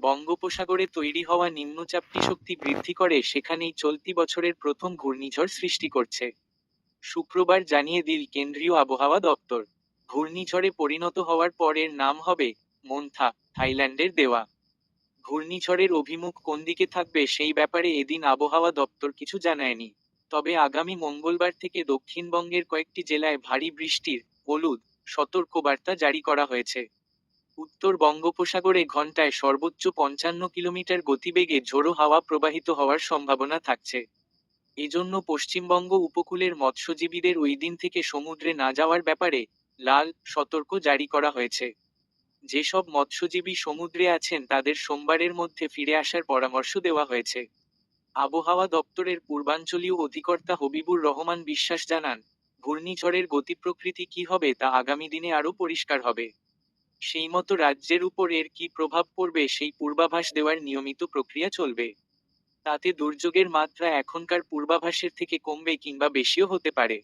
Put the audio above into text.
বঙ্গোপসাগরে তৈরি হওয়া নিম্নচাপটি শক্তি বৃদ্ধি করে, সেখানেই চলতি বছরের প্রথম ঘূর্ণিঝড় সৃষ্টি করছে। শুক্রবার জানিয়ে দিল কেন্দ্রীয় আবহাওয়া দপ্তর, ঘূর্ণিঝড়ে পরিণত হওয়ার পর এর নাম হবে মন্থা, থাইল্যান্ডের দেওয়া। ঘূর্ণিঝড়ের অভিমুখ কোন দিকে থাকবে সেই ব্যাপারে এদিন আবহাওয়া দপ্তর কিছু জানায়নি। তবে আগামী মঙ্গলবার থেকে দক্ষিণবঙ্গের কয়েকটি জেলায় ভারী বৃষ্টির, হলুদ, সতর্কবার্তা জারি করা হয়েছে। উত্তর বঙ্গোপসাগরে ঘন্টায় সর্বোচ্চ পঞ্চান্ন কিলোমিটার গতিবেগে ঝোড়ো হাওয়া প্রবাহিত হওয়ার সম্ভাবনা থাকছে। এজন্য পশ্চিমবঙ্গ উপকূলের মৎস্যজীবীদের ওই দিন থেকে সমুদ্রে না যাওয়ার ব্যাপারে লাল সতর্ক জারি করা হয়েছে। যেসব মৎস্যজীবী সমুদ্রে আছেন, তাদের সোমবারের মধ্যে ফিরে আসার পরামর্শ দেওয়া হয়েছে। আবহাওয়া দপ্তরের পূর্বাঞ্চলীয় অধিকর্তা হবিবুর রহমান বিশ্বাস জানান, ঘূর্ণিঝড়ের গতি প্রকৃতি কি হবে তা আগামী দিনে আরও পরিষ্কার হবে। সেই মতো রাজ্যের উপর এর কি প্রভাব পড়বে সেই পূর্বাভাস দেওয়ার নিয়মিত প্রক্রিয়া চলবে। তাতে দুর্যোগের মাত্রা এখনকার পূর্বাভাসের থেকে কমবে কিংবা বেশিও হতে পারে।